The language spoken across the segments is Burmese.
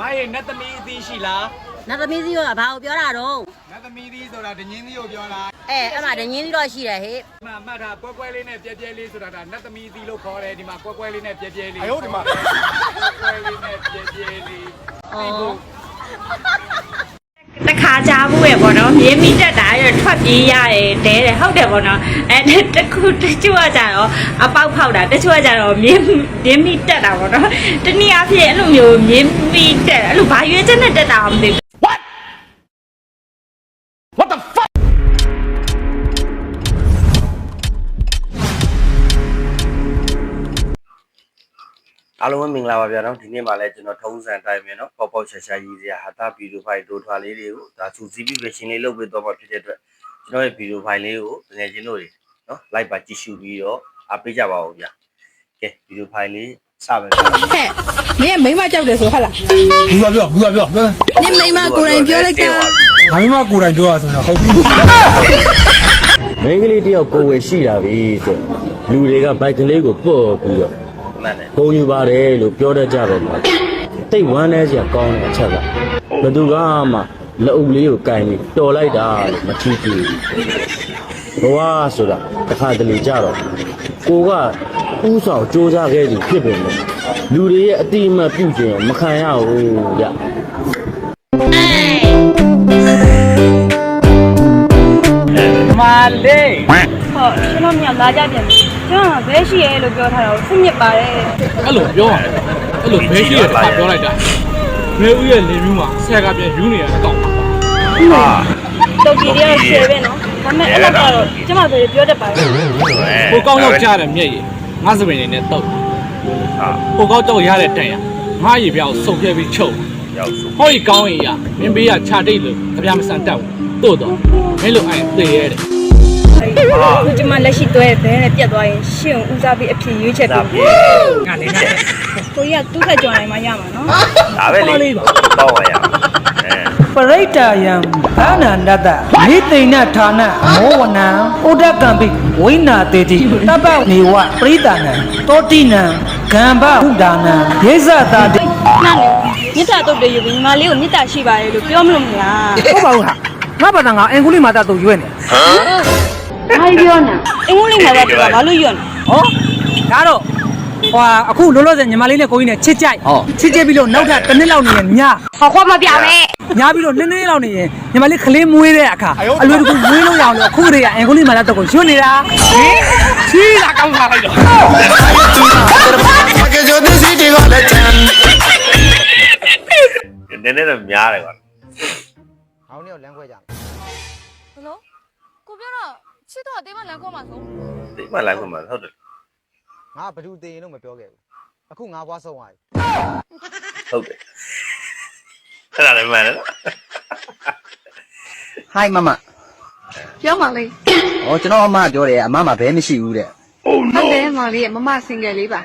မရဲ့နတ်သမီးအသီးရှိလားနတ်သမီးစီကဘာကိုပြောတာတော့နတ်သမီးသီးဆိုတာဒညင်းသီးကိုပြောလားအဲအဲ့မှာဒငင်းစီတော့ရှိတယ်ဟေ့ဒီမှာမှတ်တာကွဲကွဲလေးနဲ့ပြဲပြဲလေးဆိုတာဒါနတ်သမီးသီးလို့ခေါ်တယ်ဒီမှာကွဲကွဲလေးနဲ့ပြဲပြဲလေးအယုတ်ဒီမှာကွဲကွဲလေးနဲ့ပြဲပြဲလေးအော်တခါ ကြားဘူးရပေါ့နော်မြေမိတက်တာရထွက်ပြေးရတယ်တဲတယ်ဟုတ်တယ်ပေါ့နော်အဲတခုတချို့ကကြတော့အပေါက်ဖောက်တာတချို့ကကြတော့မြေမြေမိတက်တာပေါ့နော်တနည်းအားဖြင့်အဲ့လိုမျိုးမြေမိတက်အဲ့လိုဘာရွေးချက်နဲ့တက်တာမသိဘူး အားလုံးပဲမင်္ဂလာပါဗျာနော်ဒီနေ့မှလည်းကျွန်တော်ထုံးစံအတိုင်းပဲနော်ပေါက်ပေါက်ရှာရှာရည်စရာဟာတာဗီဒီယိုဖိုင်တိုထွာလေးတွေကိုဒါစူစီးပြီးပဲရှင်းလေးလုပ်ပေးတော့မှဖြစ်တဲ့အတွက်ကျွန်တော်ရဲ့ဗီဒီယိုဖိုင်လေးကိုငွေချင်းတို့တွေနော် like ပါကြည့်ရှုပြီးတော့အားပေးကြပါဦးဗျာကဲဗီဒီယိုဖိုင်လေးစမယ်ဗျာဟဲ့မင်းကမိန်းမကြောက်တယ်ဆိုဟုတ်လားဘူးပြောဘူးပြောပြောနင်မိန်းမကိုယ်တိုင်ပြောလိုက်တာငါမမကိုယ်တိုင်ပြောရဆိုတော့ဟုတ်ပြီမိန်းကလေးတယောက်ကိုယ်ဝယ်ရှိတာပဲဆိုလူတွေကဘိုက်ကလေးကိုပုတ်ပြီးတော့ မှန်တယ်ဂုံယူပါတယ်လို့ပြောတတ်ကြတယ်မှာတိတ်ဝမ်းနေစရာကောင်းတဲ့အချက်ကဘယ်သူကမှလက်အုပ်လေးကိုကင်ပြီးတော်လိုက်တာလို့မထီးဘူးဘဝဆိုတာတစ်ခါတလေကြတော့ကိုကဥဆောင်စ조사ခဲ့သူဖြစ်ပေမဲ့လူတွေရဲ့အတိအမှတ်ပြုခြင်းမခံရဘူးဗျမာလေးဟု တ်ကျွန်တော်မြန်လာကြပြန်ပြီကျွန်တော်ဘဲရှိရဲလို့ပြောထားတာကိုစိတ်ညစ်ပါတယ်အဲ့လိုပြောရတယ်အဲ့လိုဘဲရှိရတာပြောလိုက်တာဘဲဦးရဲ့လေမျိုးမှာဆက်ကပြန်ယူနေရတဲ့အကောင့်ပါတုတ်ကြီးတွေကတော့ရှယ်ပဲနော်ဒါပေမဲ့အဲ့လောက်ကတော့ကျွန်မတို့ပြောတတ်ပါတယ်ဟိုကောင်းရောက်ကြတဲ့မျက်ရည်ငါစပင်နေနဲ့တုတ်ဟာဟိုကောင်းတော့ရတဲ့တန်ရငါရည်ပြောက်စုံပြဲပြီးချုပ်ရောက်စုဟောဒီကောင်းရင်ရမင်းဘေးကခြာတိတ်လို့ကြပြမစန်တက်ဘူးတို့တော့မင်းလိုအိုင်သေရဲတယ် အခုကျွန်မလက်ရှိတွဲဘဲနဲ့ပြတ်သွားရင်ရှင့်ကိုဦးစားပြီးအဖြစ်ရွေးချက်ဒါပြီးပြေငါလည်းငါလည်းကိုကြီးကတူးထက်ကြော်နိုင်မှရမှာနော်ဒါပဲလေတော့ပါရအဲပရိတ္တာယံဘာနာန္တတနိသိဏဌာနမောဝနံဥဒကံပိဝိနာတေတိတပ္ပနေဝပရိတ္တနံတောတိနံဂံဘဟုဒါနံယေဇတာတိနာနေမြစ်တာတုတ်တယ်ယူပြီးညီမလေးကိုမြစ်တာရှိပါတယ်လို့ပြောမလို့မလားဟုတ်ပါဘူးဟာငါဘာသာငါအင်္ဂုလိမာတာတို့ရွေးနေ ဘာပြောနေအင်္ဂလိပ်မှာတော့ပြောဘာလို့ယွန်းဟောဒါတော့ဟွာအခုလောလောဆယ်ညီမလေးနဲ့ကိုကြီးနဲ့ချစ်ကြိုက်ချစ်ကြိုက်ပြီးလို့နောက်ထပ်တစ်နှစ်လောက်နေရင်ညာဟောခွာမပြနဲ့ညာပြီးတော့နည်းနည်းလောက်နေရင်ညီမလေးခလေးမွေးတဲ့အခါအလွယ်တကူမွေးလို့ရအောင်လို့အခုတည်းကအင်္ဂုလိမာတာတို့ကိုရွှနေတာချီးလာကောင်းလာလိုက်တော့နည်းနည်းတော့များတယ်ကွာခေါင်းနဲ့လမ်းခွဲကြမယ်ဘလို့ကိုပြောတော့ ချစ်တော့အသေးမလမ်းခေါ်မှာဆိုဒီမှလိုက်ခွင့်မှာဟုတ်တယ်ငါဘယ်သူတည်ရင်လို့မပြောခဲ့ဘူးအခုငါဘွားဆုံးသွားပြီဟုတ်တယ်အဲ့ဒါလည်းမှန်တယ်နော်ဟိုင်းမမပြောပါလေ။ဩကျွန်တော်အမပြောတယ်အမမဘဲမရှိဘူးတဲ့ဟုတ်တယ်မောင်လေးမမစင်ကယ်လေးပါ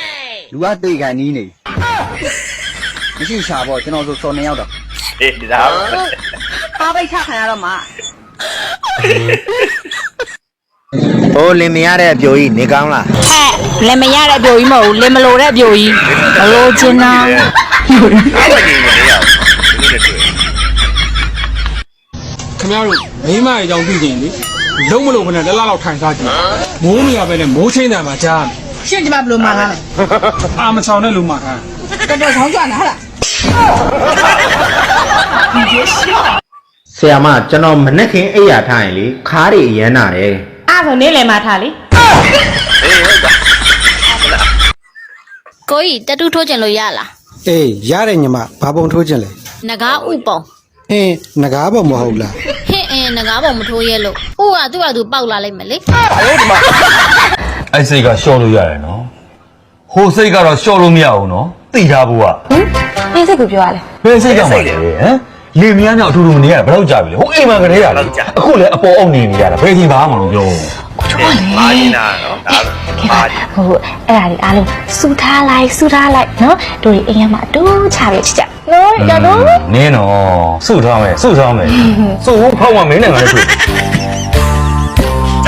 ။လူကတိတ်ကန်နီးနေ။မရှိရှာပေါ့ကျွန်တော်ဆိုစော်နေရောက်တော့အေးဒါပါပိတ်ချခံရတော့မှာ။ ဟိုလင်မရတဲ့အပြိုကြီးနေကောင်းလားဟဲ့လင်မရတဲ့အပြိုကြီးမဟုတ်ဘူးလင်မလို့တဲ့အပြိုကြီးမလို့ချင်တာအဲ့ဒါကြီးမနေရဘူးဒီလိုတွေ့ခင်ဗျားတို့မိမရဲ့အကြောင်းသိချင်လေလုံးမလို့ခနဲ့လက်လောက်ထိုင်စားကြည့်မိုးမရပဲနဲ့မိုးချင်းတယ်မှာကြားမယ်ရှင့်ကျမဘလို့မှာလားအာမဆောင်တဲ့လူမှာခံတော်တော်ချောင်းကြွနာဟုတ်လားဆရာမကျွန်တော်မနှက်ခင်အိပ်ရထားရင်လေခါးတွေရမ်းနာတယ်အဲ့ ဆိုနေလေမှာထားလေအေးဟုတ်တာကိုကြီးတတူးထိုးကျင်လို့ရလားအေးရတယ်ညီမဘာပုံထိုးခြင်းလဲငကားဥပုံအင်းငကားပုံမဟုတ်လားဟင့်အင်းငကားပုံမထိုးရဲလို့ဥကသူ့ဟာသူပေါက်လာလိုက်မယ်လေအဲ့စိတ်ကရှော့လို့ရတယ်နော်ဟိုစိတ်ကတော့ရှော့လို့မရဘူးနော်သိထားဖို့ကဟင်းစိတ်ကိုပြောရလဲဘယ်စိတ်ကမှလဲဟမ် လေမယားနဲ့အထူတူမနေရဘယ်တော့ကြာပြီလဲဟိုအိမ်မှာကလေးရလေအခုလည်းအပေါ်အုပ်နေနေရတာဘယ်ချိန်ပါမှမလို့ပြောမာဂျီနာနော်ဒါမာဂျီဟိုအဲ့ဒါတွေအားလုံးစူထားလိုက်စူထားလိုက်နော်တို့ဒီအိမ်ရမှာအတူချပြချစ်ကြနော်ကြတော့နင်းတော့စုထားမယ်စုထားမယ်စုဖို့ဖောက်မှမင်းနဲ့ငါလည်းတွေ့တ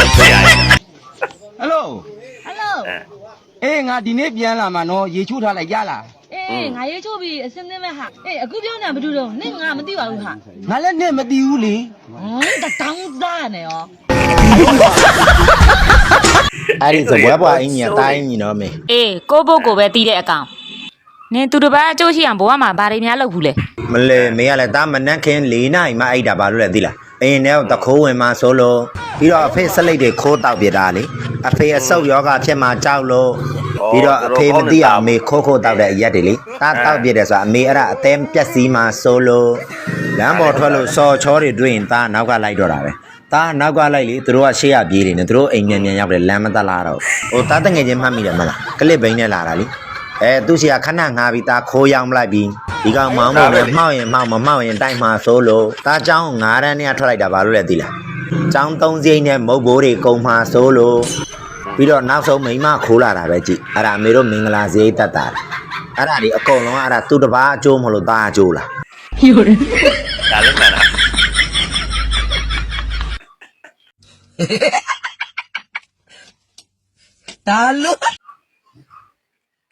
က်ပြရတယ်။ဟယ်လိုဟယ်လို။အေးငါဒီနေ့ပြန်လာမှာနော်ရေချိုးထားလိုက်ရလား အေးအေးငါရေးချိုးပြီးအစင်းသင်းမဲ့ဟာအေးအခုပြောနေတာမတူတော့နင့်ငါမသိပါဘူးဟာငါလည်းနဲ့မတီးဘူးလေဟမ်တတောင်းသားနေရောအဲ့ဒီစပွဲပွားအင်းကြီးတိုင်းကြီးနော်မင်းအေးကိုဘို့ကိုပဲတီးတဲ့အကောင်နင်သူတစ်ပတ်အကျိုးရှိအောင်ဘဝမှာဘာတွေများလုပ်ဘူးလဲမလဲမင်းကလည်းတာမနက်ခင်း၄နာရီမှအိတ်တာဘာလို့လဲသိလားအင်းနဲ့တခိုးဝင်မှဆိုလို့ပြီးတော့အဖေဆက်လိုက်တွေခိုးတောက်ပြတာလေအဖေအဆုပ်ယောဂဖြစ်မှကြောက်လို့ ပြီးတော့အဖေမသိအောင်အမေခိုးခိုးတောက်တဲ့အရက်တွေလေတာတောက်ပြတယ်ဆိုတာအမေအဲ့ဒါအသေးပြက်စီးမှဆိုလို့လမ်းပေါ်ထွက်လို့စော်ချောတွေတွေ့ရင်တာနောက်ကလိုက်တော့တာပဲတာနောက်ကလိုက်လေသူတို့ကရှေ့ရပြေးနေတယ်သူတို့အိမ်မြန်မြန်ရောက်တယ်လမ်းမတက်လာတော့ဟိုတာတငယ်ချင်းမှတ်မိတယ်မလားကလစ်ဘိန်းနဲ့လာတာလေ အဲသူစီကခဏငါပြီးသားခိုးရောင်းမလိုက်ပြီးဒီကောင်မောင်းမောင်းနဲ့မှောက်ရင်မှောက်မမှောက်ရင်တိုက်မှာဆိုလို့တာเจ้าငါးတန်းနဲ့ထွက်လိုက်တာဘာလို့လဲသိလားเจ้าသုံးစိမ့်နဲ့မုတ်ဘိုးတွေကုံမှာဆိုလို့ ပြီးတော့နောက်ဆုံးမိန်းမခိုးလာတာပဲကြည့်အဲ့ဒါအမေတို့မင်္ဂလာစရိတ်တတ်တာအဲ့ဒါဒီအကုန်လုံးကအဲ့ဒါသူ့တပားအကျိုးမလို့တာအကျိုးလားဒါလည်းမှန်လားဒါလို့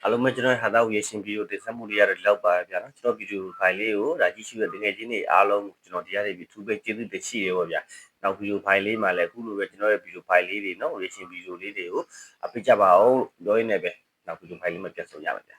အားလုံးပဲကျွန်တော်ဟာတာဝေရှင်ဗီဒီယိုတင်ဆက်မှုလေးရတော့လောက်ပါဗျာနော်ကျွန်တော်ဗီဒီယိုဖိုင်လေးကိုဒါကြည့်ရှုရတဲ့ငွေချင်းတွေအားလုံးကျွန်တော်တရားတွေပြီးသူပဲကျေးဇူးတင်ရှိတယ်ပေါ့ဗျာနောက်ဗီဒီယိုဖိုင်လေးမှာလည်းအခုလိုပဲကျွန်တော်ရဲ့ဗီဒီယိုဖိုင်လေးတွေနော်ဝေရှင်ဗီဒီယိုလေးတွေကိုအပိကြပါအောင်ပြောရင်းနဲ့ပဲနောက်ဗီဒီယိုဖိုင်လေးမှာပြန်ဆုံရပါဗျာ